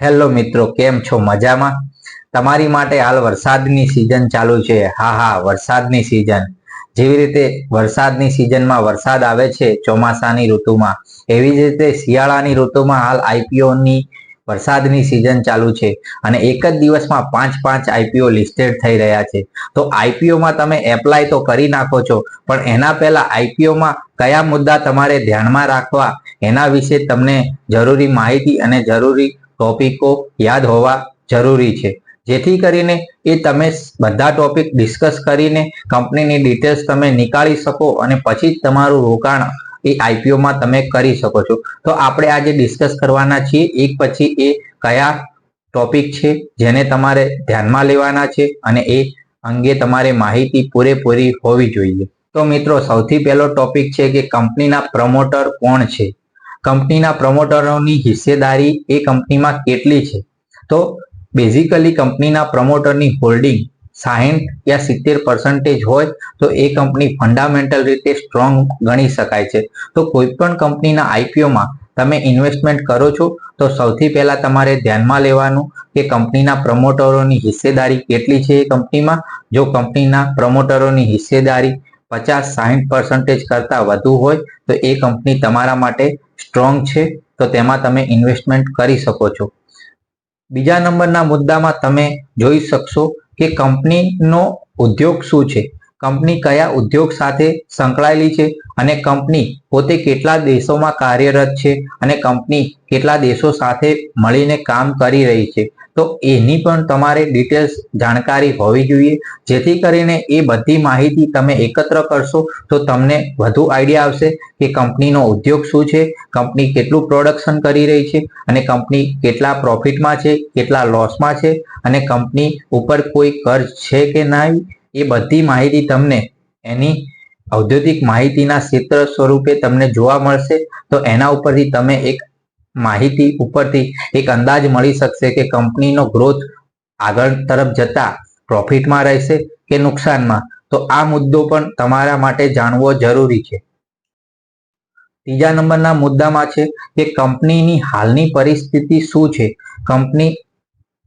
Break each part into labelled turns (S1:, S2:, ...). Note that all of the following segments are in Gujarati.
S1: હેલો મિત્રો, કેમ છો? મજામાં? તમારી માટે હાલ વરસાદની સિઝન ચાલુ છે. હા હા, વરસાદની સિઝન જેવી રીતે વરસાદની સિઝનમાં વરસાદ આવે છે ચોમાસાની ઋતુમાં, એવી જ રીતે શિયાળાની ઋતુમાં હાલ આઈપીઓની વરસાદની સિઝન ચાલુ છે. અને એક જ દિવસમાં પાંચ પાંચ આઈપીઓ લિસ્ટેડ થઈ રહ્યા છે. તો આઈપીઓમાં તમે એપ્લાય તો કરી નાખો છો, પણ એના પહેલા આઈપીઓમાં કયા મુદ્દા તમારે ધ્યાનમાં રાખવા, એના વિશે તમને જરૂરી માહિતી અને જરૂરી ટોપિકો યાદ હોવા જરૂરી છે. જેથી કરીને એ તમે બધા ટોપિક ડિસ્કસ કરીને કંપનીની ડિટેલ્સ તમે નીકાળી શકો અને પછી જ તમારું રોકાણ એ આઈપીઓમાં તમે કરી શકો છો. તો આપણે આજે ડિસ્કસ કરવાના છીએ, એક પછી એ કયા ટોપિક છે જેને તમારે ધ્યાનમાં લેવાના છે અને એ અંગે તમારે માહિતી પૂરેપૂરી હોવી જોઈએ. તો મિત્રો, સૌથી પહેલો ટોપિક છે કે કંપનીના પ્રમોટર કોણ છે? કંપનીના પ્રમોટરોની હિસ્સેદારી એ કંપનીમાં કેટલી છે? તો બેઝિકલી કંપનીના પ્રમોટરની હોલ્ડિંગ સાહીઠ યા સિત્તેર પર્સન્ટેજ હોય તો એ કંપની ફંડામેન્ટલ રીતે સ્ટ્રોંગ ગણી શકાય છે. તો કોઈ પણ કંપનીના આઈપીઓમાં તમે ઇન્વેસ્ટમેન્ટ કરો છો, તો સૌથી પહેલા તમારે ધ્યાનમાં લેવાનું કે કંપનીના પ્રમોટરોની હિસ્સેદારી કેટલી છે એ કંપનીમાં. જો કંપનીના પ્રમોટરોની હિસ્સેદારી પચાસ સાહીઠ પર્સન્ટેજ કરતાં વધુ હોય, તો એ કંપની તમારા માટે સ્ટ્રોંગ છે, તો તેમાં તમે ઇન્વેસ્ટમેન્ટ કરી શકો છો. બીજા નંબરના મુદ્દામાં તમે જોઈ શકશો કે કંપનીનો ઉદ્યોગ શું છે. કંપની કયા ઉદ્યોગ સાથે સંકળાયેલી છે અને કંપની પોતે કેટલા દેશોમાં કાર્યરત છે અને કંપની કેટલા દેશો સાથે મળીને કામ કરી રહી છે? તો એની પણ તમારે ડિટેલ્સ જાણકારી હોવી જોઈએ. જેથી કરીને એ બધી માહિતી તમે એકત્ર કરશો તો તમને વધુ આઈડિયા આવશે કે કંપનીનો ઉદ્યોગ શું છે, કંપની કેટલું પ્રોડક્શન કરી રહી છે અને કંપની કેટલા પ્રોફિટમાં છે, કેટલા લોસમાં છે અને કંપની ઉપર કોઈ કર્જ છે કે નહીં? એ બધી માહિતી તમને એની ઔદ્યોગિક માહિતીના ક્ષેત્ર સ્વરૂપે તમને જોવા મળશે. તો એના ઉપરથી તમે એક માહિતી ઉપરથી એક અંદાજ મળી શકશે કે કંપનીનો ગ્રોથ આગળ તરફ જતા પ્રોફિટમાં રહેશે કે નુકસાનમાં. તો આ મુદ્દો પણ તમારા માટે જાણવો જરૂરી છે. ત્રીજા નંબરના મુદ્દામાં છે કે કંપનીની હાલની પરિસ્થિતિ શું છે? કંપની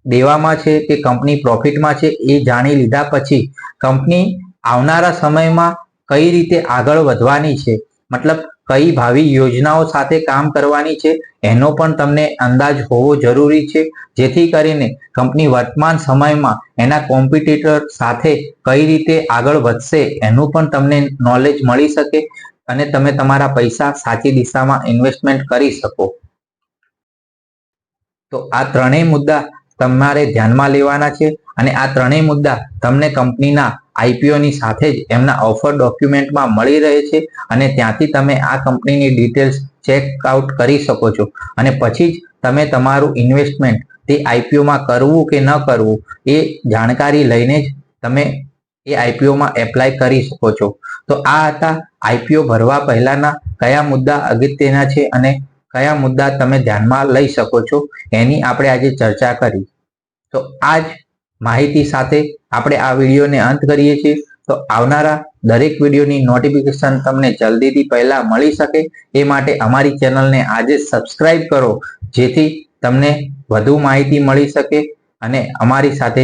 S1: દેવામાં છે કે કંપની પ્રોફિટમાં છે એ જાણી લીધા પછી કંપની આવનારા સમયમાં કઈ રીતે આગળ વધવાની છે? મતલબ કઈ ભાવિ યોજનાઓ સાથે કામ કરવાની છે? એનો પણ તમને અંદાજ હોવો જરૂરી છે. જેથી કરીને કંપની વર્તમાન સમયમાં એના કોમ્પિટિટર સાથે કઈ રીતે આગળ વધશે એનું પણ તમને નોલેજ મળી શકે અને તમે તમારા પૈસા સાચી દિશામાં ઇન્વેસ્ટમેન્ટ કરી શકો. તો આ ત્રણેય મુદ્દા તમારે ધ્યાનમાં લેવાના છે અને આ ત્રણેય મુદ્દા તમને કંપનીના આઈપીઓની સાથે જ એમના ઓફર ડોક્યુમેન્ટમાં મળી રહે છે અને ત્યાંથી તમે આ કંપનીની ડિટેલ્સ ચેક આઉટ કરી શકો છો. અને પછી જ તમે તમારું ઇન્વેસ્ટમેન્ટ તે આઈપીઓમાં કરવું કે ન કરવું એ જાણકારી લઈને જ તમે એ આઈપીઓમાં એપ્લાય કરી શકો છો. તો આ હતા આઈપીઓ ભરવા પહેલાના કયા મુદ્દા અગત્યના છે અને કયા મુદ્દા તમે ધ્યાનમાં લઈ શકો છો એની આપણે આજે ચર્ચા કરી. તો આજ માહિતી સાથે આપણે આ વિડીયોને અંત કરીએ છીએ. તો આવનારા દરેક વિડીયોની નોટિફિકેશન તમને જલ્દીથી પહેલા મળી શકે. એ માટે અમારી ચેનલને આજે સબસ્ક્રાઇબ કરો, જેથી તમને વધુ માહિતી મળી શકે અને અમારી સાથે